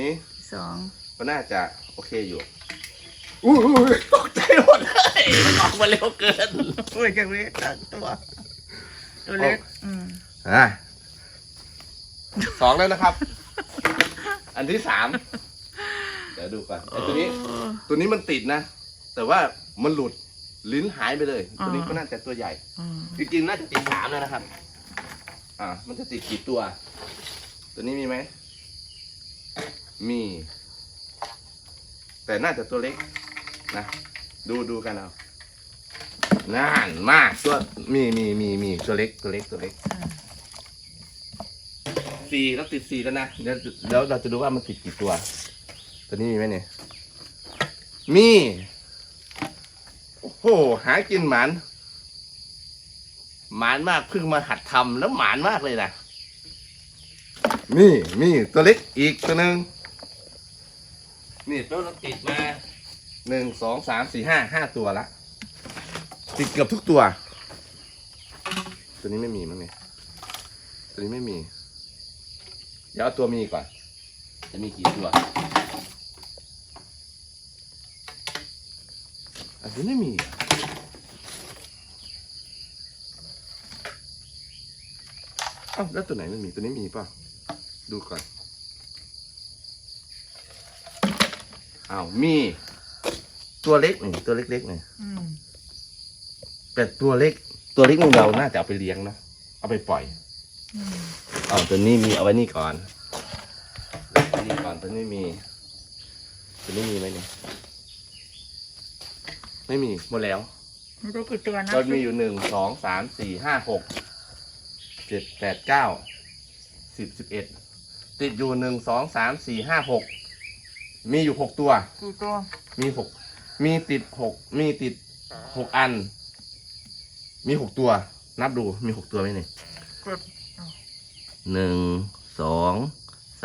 นี้สองก็น่าจะโอเคอยู่อู้หูตกใจหมดเลยมันออกมาเร็วเกินโอ้ยจังเลยตักตัวตัวเล็กอืมอะสองแล้วนะครับ อันที่สามเดี๋ยวดูก่อนไอ้ตัวนี้ ตัวนี้มันติดนะ แต่ว่ามันหลุดลิ้นหายไปเลย ตัวนี้ก็น่าจะตัวใหญ่อืมจริงๆน่าจะติดสามแล้วนะครับ อ่า มันจะติดกี่ตัว ตัวนี้มีไหม มี แต่น่าจะตัวเล็กนะ ดูดูกันเอาน่านมากตัวมีมีมีมีตัวเล็กตัวเล็กตัวเล็กอ่าสี่แล้วติดสี่แล้วนะเดี๋ยวแล้วเราจะดูว่ามันติดกี่ตัว ตัวนี้มีไหมเนี่ยมีโอ้โหหากินหมันหมานมากเพิ่งมาหัดทำแล้วหมานมากเลยนะ นี่มีตัวเล็กอีกตัวหนึ่ง นี่ตัวเราติดมาหนึ่งสองสามสี่ห้าห้าตัวละติดเกือบทุกตัว ตัวนี้ไม่มีมั้งเนี่ยตัวนี้ไม่มี เดี๋ยวเอาตัวมีก่อน จะมีกี่ตัวอันนี้ไม่มีเหรอเอ้าแล้วตัวไหนไม่มีตัวนี้มีเปล่ะ ดูก่อน อ้าวมี ตัวเล็กนี่ตัวเล็กๆนี่อืมแต่ตัวเล็ก ตัวเล็กนี่เราน่าจะเอาไปเลี้ยงนะเอาไปปล่อยอืมเอาตัวนี้มีเอาไว้นี่ก่อนตัวนี้ก่อนตัวนี้มีตัวนี้มีไหมเนี่ยไม่มีหมดแล้ว ไม่รู้กี่ตัวนะก็มีอยู่หนึ่งสองสามสี่ห้าหกเจ็ดแปดเก้าสิบสิบเอ็ดติดอยู่หนึ่งสองสามสี่ห้าหก มีอยู่หกตัว กี่ตัวมีหกมีติดหกมีติดหกอัน มีหกตัว นับดูมีหกตัวไหมเนี่ยกดหนึ่งสอง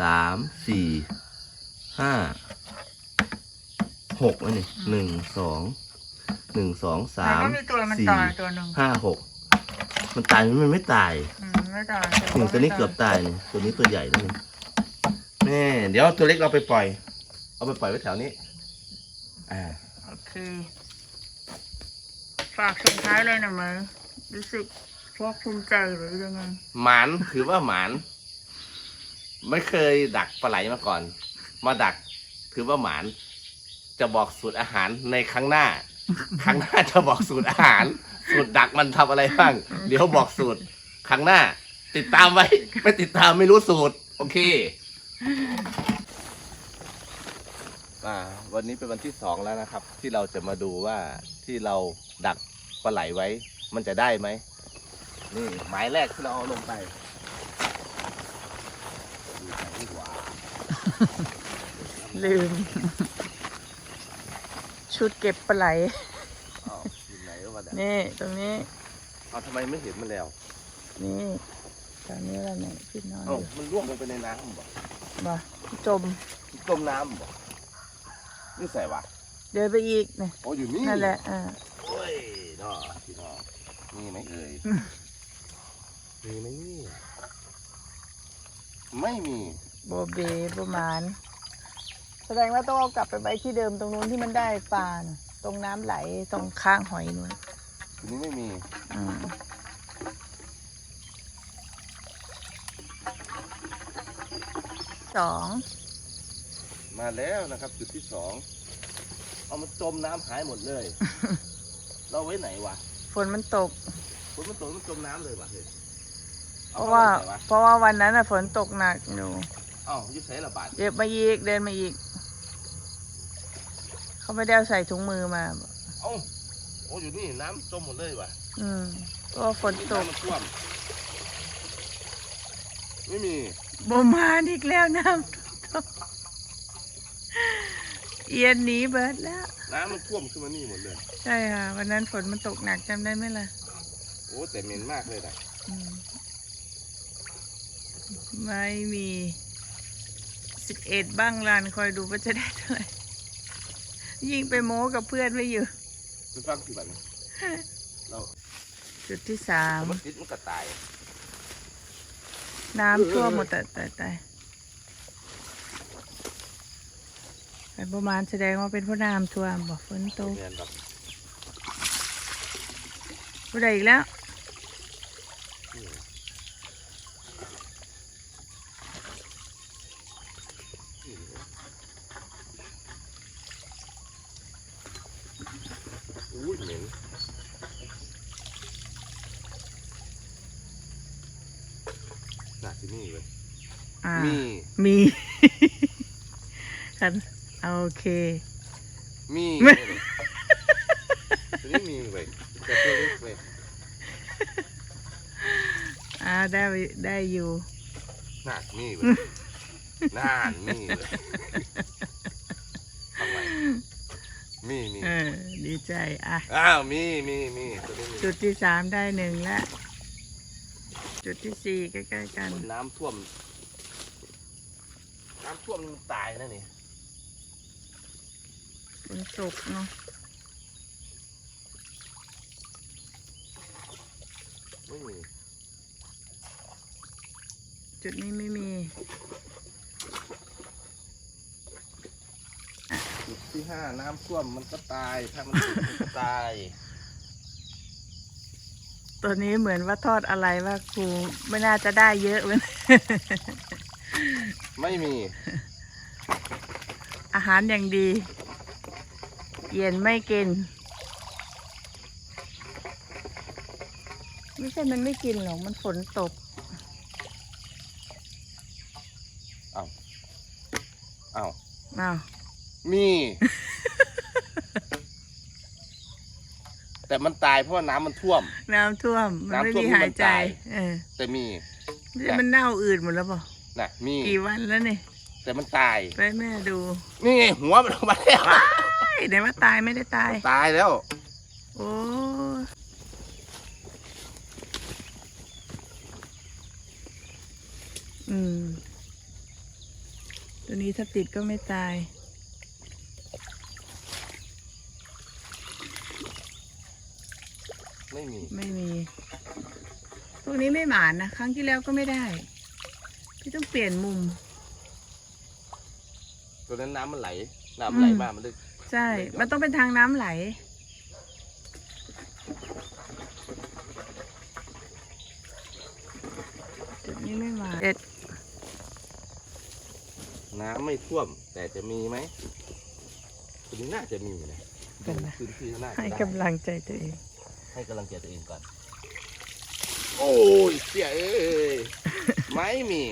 สามสี่ห้าหกไหมเนี่ยหนึ่งสองหนึ่งสองสามแล้วก็มีตัวมันสี่ตายตัวหนึ่งห้าหกมันตายไหมมันไม่ตายอืมไม่ตายถึงตัวนี้เกือบตายนี่ตัวนี้ตัวใหญ่แล้วนี่แม่เดี๋ยวตัวเล็กเราไปปล่อย เอาไปปล่อยไว้แถวนี้ อ่า โอเค ฝากส่งท้ายเลยนะมั้ยรู้สึกภาคภูมิใจหรือยังไง หมานถือว่าหมาน ไม่เคยดักปลาไหลมาก่อน มาดักถือว่าหมาน จะบอกสูตรอาหารในครั้งหน้า ครั้งหน้าจะบอกสูตรอาหาร สูตรดักมันทำอะไรบ้าง เดี๋ยวบอกสูตร ครั้งหน้า ติดตามไว้ ไม่ติดตามไม่รู้สูตร โอเค อ่าวันนี้เป็นวันที่สองแล้วนะครับ ที่เราจะมาดูว่าที่เราดักปลาไหลไว้ มันจะได้ไหมนี่หมายแรกที่เราเอาลงไปดูไปดีกว่าลืม ชุดเก็บปลาไหลอ้าวอยู่ไหนวะเนี่ยนี่ตรงนี้ เอาทำไมไม่เห็นมันแล้วนี่ตอนนี้เราเนี่ยพี่นอนอเอ้ายู่มันล่วงลงไปในน้ำบ่บ่จมต้มน้ำบ่ นี่ใส่วะเดินไปอีกนี่โอ้อยู่นี่นั่นแหละอ่าโอ้ยน้อพี่น้องมีไหมเอ่ยอืมมีไหมนี่ไม่มีโบเบประมาณ แสดงว่าต้องเอากลับไปไว้ที่เดิมตรงนู้นที่มันได้ปลาน่ะตรงน้ำไหลตรงข้างหอยนู้นทีนี้ไม่มีอืมสอง มาแล้วนะครับ จุดที่สองเอามันจมน้ำหายหมดเลย เราไว้ไหนวะฝนมันตก ฝนมันตกมันจมน้ำเลยวะเฮ้ยเพราะว่าอไใส่ะเพราะว่าวันนั้นน่ะฝนตกหนักอยู่เอ้าอยุใส่ระบาดเย็บมาอีกเดินมาอีก เขาไม่ได้เอาใส่ถุงมือมา เอ้าโอ้อยู่นี่น้ำจมหมดเลยวะอืมเพราะว่าฝนตกน้ำมันท่วม ไม่มีบมาอีกแล้วน้ำตก เอียนหนีเบิดแล้ว น้ำมันท่วมขึ้นมานี่หมดเลย ใช่ค่ะ วันนั้นฝนมันตกหนักจำได้ไหมล่ะโอ้แต่เหม็นมากเลยนะอืมไม่มีสิบเอ็ดบ้างลานคอยดูว่าจะได้เท่าไหร่ยิ่งไปโม้กับเพื่อนไม่อยู่มันฟังกี่วันยเราจุดที่สามมันติดมันก็ตาย น้ำท่วมหมดแต่แต่แต่ ไปประมาณแสดงว่าเป็นผู้น้ำท่วมบอกฝนตกเรียนแบบผู้ใดอีกแล้ว อุ้ยเหม็นหนักที่นี่เลยอ่ามี มี ฉัน โอเค มีไม่ตัวนี้มีเว้ยแต่ตัวเล็กเว้ยอ่าได้ได้อยู่หนักมีเว้ยนานมีเลยทำไมมีมีเออดีใจอะอ้าวมีมีมีตัวนี้มีจุดที่สามได้หนึ่งแล้วจุดที่สี่ใกล้ๆกัน น้ำท่วม น้ำท่วมนี่มันตายนะนี่ ฝนตกเนาะไม่มีจุดนี้ไม่มี จุดที่ห้าน้ำท่วมมันก็ตาย ถ้ามันติดมันก็ตาย ตัวนี้เหมือนว่าทอดอะไรว่าครูไม่น่าจะได้เยอะเลย ไม่มี อาหารอย่างดี เย็นไม่กิน ไม่ใช่มันไม่กินหรอก มันฝนตกอ้าวอ้าวอ้าวมี แต่มันตายเพราะว่าน้ำมันท่วม น้ำท่วม มันไม่น้ำท่วมมีที่หามัยนใจตาย เออแต่มีนี่มันเน่าอืดหมดแล้วเปล่าน่ะ มี กี่วันแล้วนี่แต่มันตาย ไปแม่ดู นี่ไงหัวมันออกมาแล้ว ไอ้ไหนว่าตายไม่ได้ตาย ตายแล้ว โอ้อืม ตัวนี้ถ้าติดก็ไม่ตายไม่มี ไม่มีพวกนี้ไม่หมานนะ ครั้งที่แล้วก็ไม่ได้ พี่ต้องเปลี่ยนมุม ตัวนั้นน้ำมันไหล น้ำมันไหลอืมมากมันเลย ใช่ มันต้องเป็นทางน้ำไหล จุดนี้ไม่มาเด็ดน้ำไม่ท่วม แต่จะมีไหมตัวนี้น่าจะมีนะดูพื้นที่น่าจะให้ได้กำลังใจตัวเอง ให้กำลังใจตัวเองก่อน โอ้ยเสียเอ้ย ไม่มี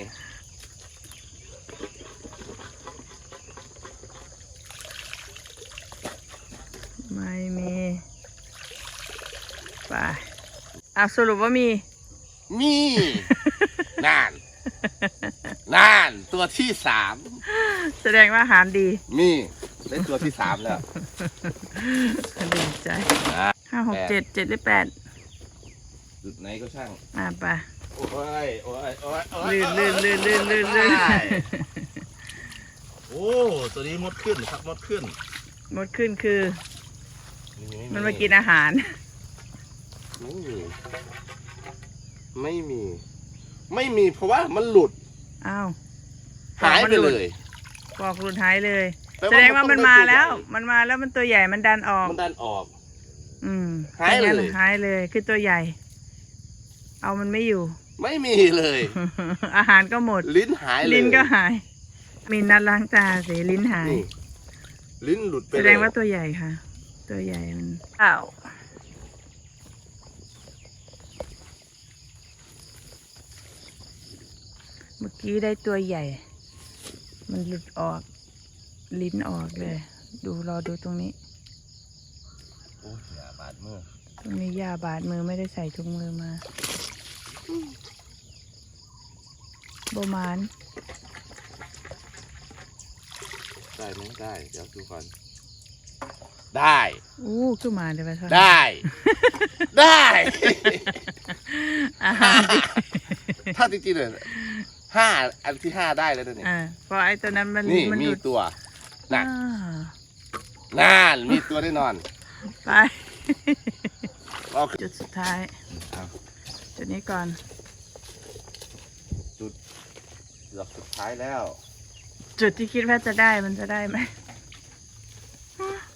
ไม่มี ไป อะสรุปว่ามี มีนานนานตัวที่สามแสดงว่าอาหารดีมีได้ตัวที่สามแล้วดีใจอะห้าหกเจ็ดเจ็ดหรือแปดจุดไหนก็ช่างอะไปโอ้ยโอ้ยโอ้ยโอ้ยลื่นลื่นลื่นลื่นลื่นลื่นได้โอ้ตัวนี้มดขึ้นครับมดขึ้นหมดขึ้นคือนี่ไมันมากินอาหาร ไม่มี ไม่มี ไม่มีเพราะว่ามันหลุดอ้าวหายไปเลย ปอกหลุดหายเลยปลแสดงว่ามันต้มาได้แล้วตัวใหญ่มันมาแล้วมันตัวใหญ่มันดันออก มันดันออก อืมหายเลยป็นไงหายเลยคือตัวใหญ่ เอามันไม่อยู่ ไม่มีเลย อาหารก็หมด ลิ้นหายเลยลิ้นก็หาย มีนัดล้างตาสิลิ้นหายนี่ลิ้นหลุดไปแสเลยดงว่าตัวใหญ่ค่ะ ตัวใหญ่มันอ้าว เมื่อกี้ได้ตัวใหญ่ มันหลุดออก ลิ้นออกเลย ดูรอดูตรงนี้ โอ้ยอย่าบาดมือตรงนี้ยาบาดมือไม่ได้ใส่ถุงมือมาโบมานได้ไหมได้ เดี๋ยวดูก่อน ได้ อู้ขึ้นมาเดี๋ยวไปทอดได้ ได้อาหารดีถ้าจริงๆเลย ห้าอันที่ห้าได้แล้วเนี่ยอ่าเพราะไอ้ตัวนั้นมันนี่มันมีหลุดตัวน่ะอ่าน่านมีตัวแน่นอนไป เอาขึ้น จุดสุดท้ายเอาจุดนี้ก่อน เกือบสุดท้ายแล้วจุดที่คิดว่าจะได้มันจะได้ไหม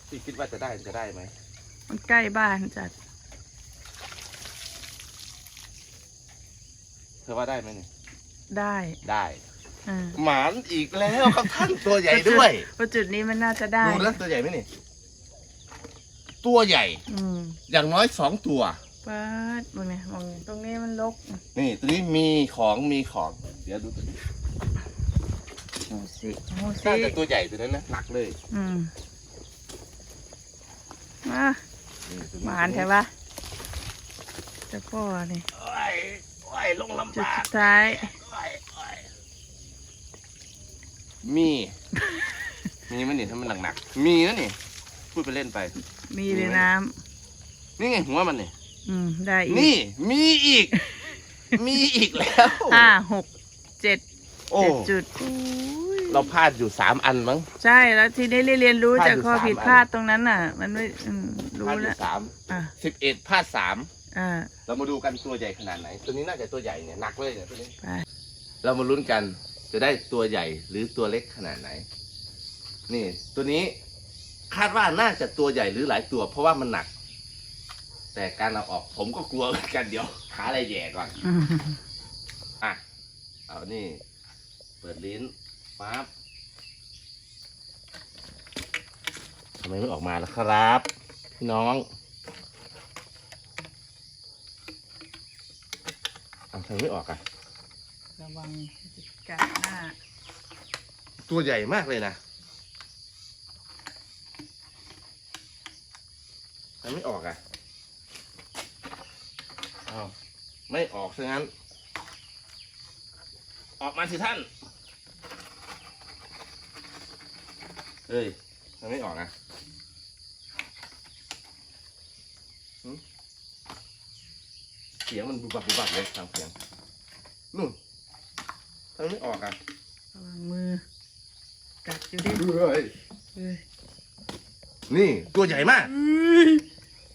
ที่คิดว่าจะได้จะได้ไหมมันใกล้บ้านจัด เธอว่าได้ไหมเนี่ย ได้ได้อ่าหมานอีกแล้วครับท่านตัวใหญ่ด้วยเพราะจุดนี้มันน่าจะได้ดูแล้วตัวใหญ่ไหมนี่ ตัวใหญ่ อืมอย่างน้อยสองตัวปัดมองเนี่ยมองตรงนี้มันลกนี่ตัวนี้มีของมีของ เดี๋ยวดูตัวนี้โอ้สิโอ้สิน่าจะตัวใหญ่ตัวนั้นนะหนักเลยอืมมานี่ตัวหมานใช่ปะเจะพ่อนี่โอ้ยโอ้ยลงลำจุดบาสุกดท้าย โอ้ยโอ้ย มี มีมั้ยนี่ถ้ามันหนักๆมีนะนี่พูดไปเล่นไป มีมีในไหมน้นี่ไงหัวมันนี่ำอืมได้อีกนี่ มีอีก มีอีกแล้ว ห้าหกเจ็ดโอ้ เจ็ดจุดอุ้ยเราพลาดอยู่สามอันมั้ง ใช่แล้วทีนี้เรียนรู้พลาดจากอยู่ข้อสามผิดอัน พลาดตรงนั้นน่ะ มันไม่อืมพรู้ลาดอแล้ยู่วสามอะสิบเอ็ดพลาดสาม อ่า เรามาดูกันตัวใหญ่ขนาดไหน ตัวนี้น่าจะตัวใหญ่เนี่ยหนักเลยเนี่ยตัวนี้ ไป เรามาลุ้นกัน จะได้ตัวใหญ่หรือตัวเล็กขนาดไหน นี่ตัวนี้คาดว่าน่าจะตัวใหญ่หรือหลายตัว เพราะว่ามันหนัก แต่การเอาออกผมก็กลัวเหมือนกันเดี๋ยวหาอะไรแย่ก่อนอืมอะ เอานี่ เปิดลิ้นปั๊บทำไมไม่ออกมาล่ะครับ พี่น้องเอาทำไมไม่ออกอะ ระวัง จิกกัดหน้าตัวใหญ่มากเลยนะทำไมไม่ออกอะเอาไม่ออกซะงั้น ออกมาสิท่าน เฮ้ยทำไมไม่ออกอะหึเสียงมันบุบบับบุบบับเลยทางเสียงนู่น ทำไมไม่ออกอะระวังมือ กัดอยู่ดิเฮ้ยเอ้ยนี่ตัวใหญ่มาก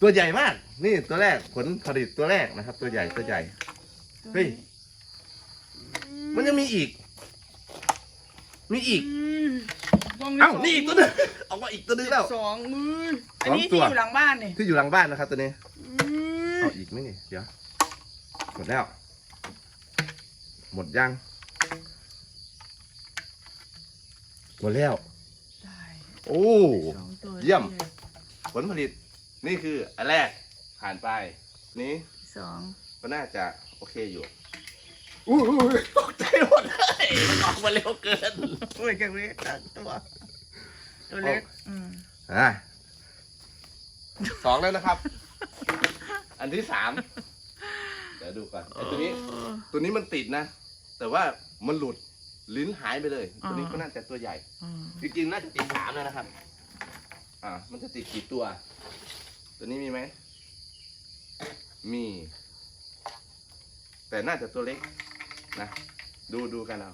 ตัวใหญ่มาก นี่ตัวแรกผลผลิตตัวแรกนะครับ ตัวใหญ่ตัวใหญ่ เฮ้ย มันยังมีอีก มีอีกเอ้านี่อีกตัวหนึงออกมาอีกตัวหนึงแล้ว สองมืออันสองนี้ตัที่ว อยู่หลังบ้านนี่ที่อยู่หลังบ้านนะครับตัวนี้เอาอีกไหมนี่เดี๋ยวหมดแล้ว หมดยัง หมดแล้ว ได้โอ้ สองตัวเยี่ยมผลผลิตนี่คืออันแรกผ่านไป นี้สองก็น่าจะโอเคอยู่อู้หูตกใจหมดเลยมันออกมาเร็วเกินโอ้ยจังเลยสองตัวตัวเล็กอืมอะสองแล้วนะครับ อันที่สามเดี๋ยวดูก่อนไอ้ตัวนี้ ตัวนี้มันติดนะ แต่ว่ามันหลุดลิ้นหายไปเลย ตัวนี้ก็น่าจะตัวใหญ่อืมจริงๆน่าจะติดสามแล้วนะครับ อ่า มันจะติดกี่ตัว ตัวนี้มีไหม มี แต่น่าจะตัวเล็กนะ ดูดูกันเอา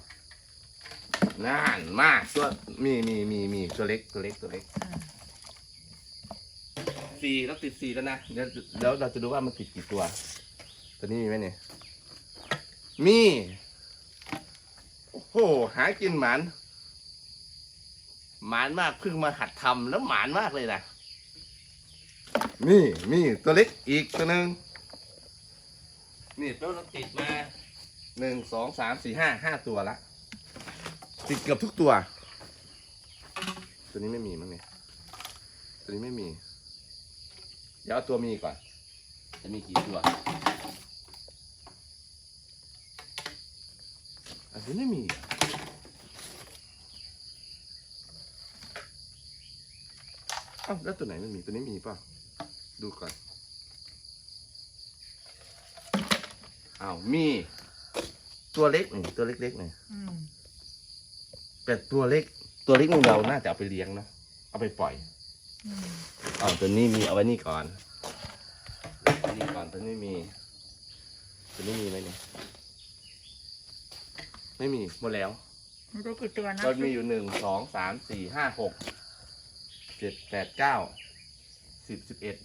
น่านมากตัวมีมีมีมีตัวเล็กตัวเล็กตัวเล็กอ่าสี่แล้วติดสี่แล้วนะเดี๋ยวเดี๋ยวเราจะดูว่ามันติดกี่ตัว ตัวนี้มีไหมเนี่ย มี โอ้โหหากินหมาน หมานมากเพิ่งมาหัดทำแล้วหมานมากเลยนะนี่มีตัวเล็กอีกตัวหนึ่งนี่ตัวเราติดมาหนึ่งสองสามสี่ห้าห้าตัวละติดเกือบทุกตัว ตัวนี้ไม่มีมั้งเนี่ยตัวนี้ไม่มี เดี๋ยวเอาตัวมีก่อน จะมีกี่ตัว อันนี้ไม่มีอะเอ้าแล้วตัวไหนไม่มีตัวนี้มีเปล่ะดูก่อนอ้าวมีตัวเล็กนี่ตัวเล็กๆนี่อืมแต่ตัวเล็ก ตัวเล็กนี่เราน่าจะเอาไปเลี้ยงนะเอาไปปล่อยอืมเอาตัวนี้มีเอาไว้นี่ก่อนตัวนี้ก่อนตัวนี้มีตัวนี้มีไหมเนี่ย ไม่มีหมดแล้วไม่ได้กี่ตัวนะก็มีอยู่หนึ่งสองสามสี่ห้าหกเจ็ดแปดเก้าสิบสิบเอ็ด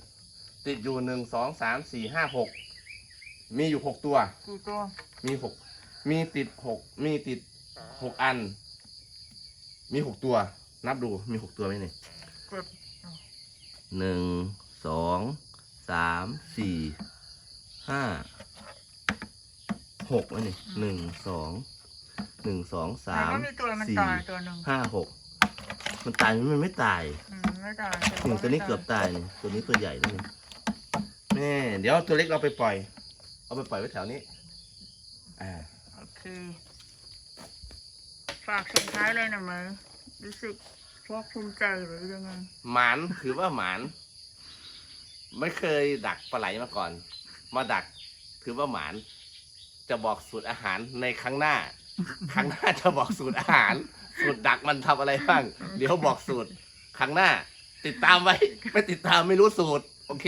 ติดอยู่หนึ่งสองสามสี่ห้าหกมีอยู่หกตัว กี่ตัวมีหกมีติดหกมีติดหกอัน มีหกตัว นับดูมีหกตัวไหมเนี่ยเจ็ดหนึ่งสองสามสี่ห้าหกอันนี้หนึ่งสอง หนึ่งสองสามแล้วก็มีตัวมันสี่ตายตัวหนึ่งห้าหกมันตายไหมมันไม่ตายอืมไม่ตายอืมตัวนี้เกือบตายนี่ตัวนี้ตัวใหญ่แล้วนี่แม่เดี๋ยวตัวเล็กเราไปปล่อย เอาไปปล่อยไว้แถวนี้อ่าโอเคฝากส่งท้ายเลยนะไหมรู้สึกภาคภูมิใจหรือยังไงหมานถือว่าหมานไม่เคยดักปลาไหลมาก่อน มาดักถือว่าหมาน จะบอกสูตรอาหารในครั้งหน้า ครั้งหน้าจะบอกสูตรอาหาร สูตรดักมันทำอะไรบ้าง เดี๋ยวบอกสูตร ครั้งหน้า ติดตามไว้ ไม่ติดตามไม่รู้สูตร โอเค